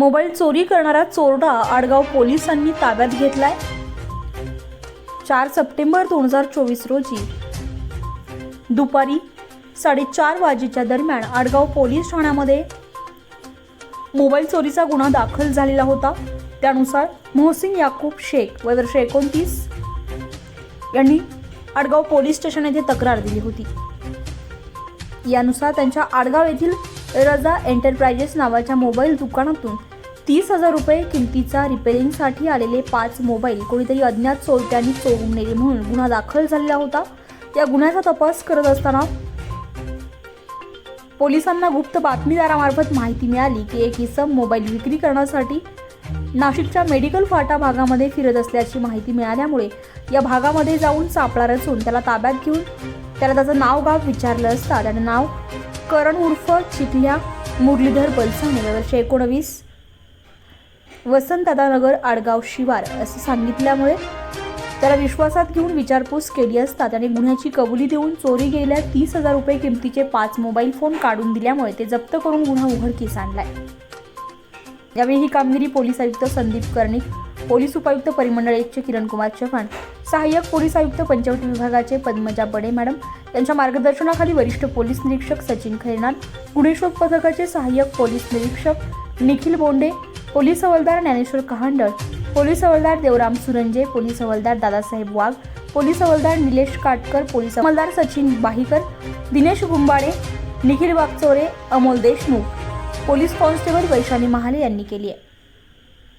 Mobile चोरी करणारा चोरडा आडगाव पोलिसांनी ताब्यात घेतलाय. चार सप्टेंबर दोन हजार चोवीस रोजी. दुपारी साडेचार वाजेच्या दरम्यान आडगाव पोलीस ठाण्यामध्ये मोबाईल चोरीचा गुन्हा दाखल झालेला होता. त्यानुसार मोहसिन याकूब शेख वर्ष एकोणतीस यांनी आडगाव पोलीस स्टेशन येथे तक्रार दिली होती. यानुसार त्यांच्या आडगाव येथील रजा एंटरप्राइजेस नावाच्या मोबाईल दुकानातून तीस हजार रुपये किमतीचा रिपेरिंगसाठी आलेले पाच मोबाईल कोणीतरी अज्ञात चोरट्यांनी चोरून नेले म्हणून गुन्हा दाखल झालेला होता. या गुन्ह्याचा तपास करत असताना पोलिसांना गुप्त बातमीदारामार्फत माहिती मिळाली की एक इसम मोबाईल विक्री करण्यासाठी नाशिकच्या मेडिकल फाटा भागामध्ये फिरत असल्याची माहिती मिळाल्यामुळे या भागामध्ये जाऊन सापळा रचून त्याला ताब्यात घेऊन त्याला त्याचं नाव गाव विचारलं असता त्यानं नाव करण उर्फ चिखल्या मुरलीधर बलसाने वर्ष एकोणवीस. वसंतदादानगर आडगाव शिवार असं सांगितल्यामुळे त्याला विश्वासात घेऊन विचारपूस केली असता त्याने गुन्ह्याची कबुली देऊन चोरी गेल्या तीस हजार रुपये किमतीचे पाच मोबाईल फोन काढून दिल्यामुळे ते जप्त करून गुन्हा उघडकीस आणलाय. यावेळी ही कामगिरी पोलीस आयुक्त संदीप कर्णिक पोलीस उपायुक्त परिमंडळ एकचे किरण कुमार चव्हाण सहाय्यक पोलीस आयुक्त पंचवटी विभागाचे पद्मजा बडे मॅडम यांच्या मार्गदर्शनाखाली वरिष्ठ पोलीस निरीक्षक सचिन खैरनार गुन्हे शोध पथकाचे सहाय्यक पोलीस निरीक्षक निखिल बोंडे पोलीस हवालदार ज्ञानेश्वर कहांडळ पोलीस हवालदार देवराम सुरंजे पोलीस हवालदार दादासाहेब वाघ पोलीस हवालदार निलेश काटकर पोलीस हवालदार सचिन बाहीकर दिनेश गुंबाडे निखिल वागचोरे अमोल देशमुख. पोलीस कॉन्स्टेबल वैशाली महाले यांनी केली आहे.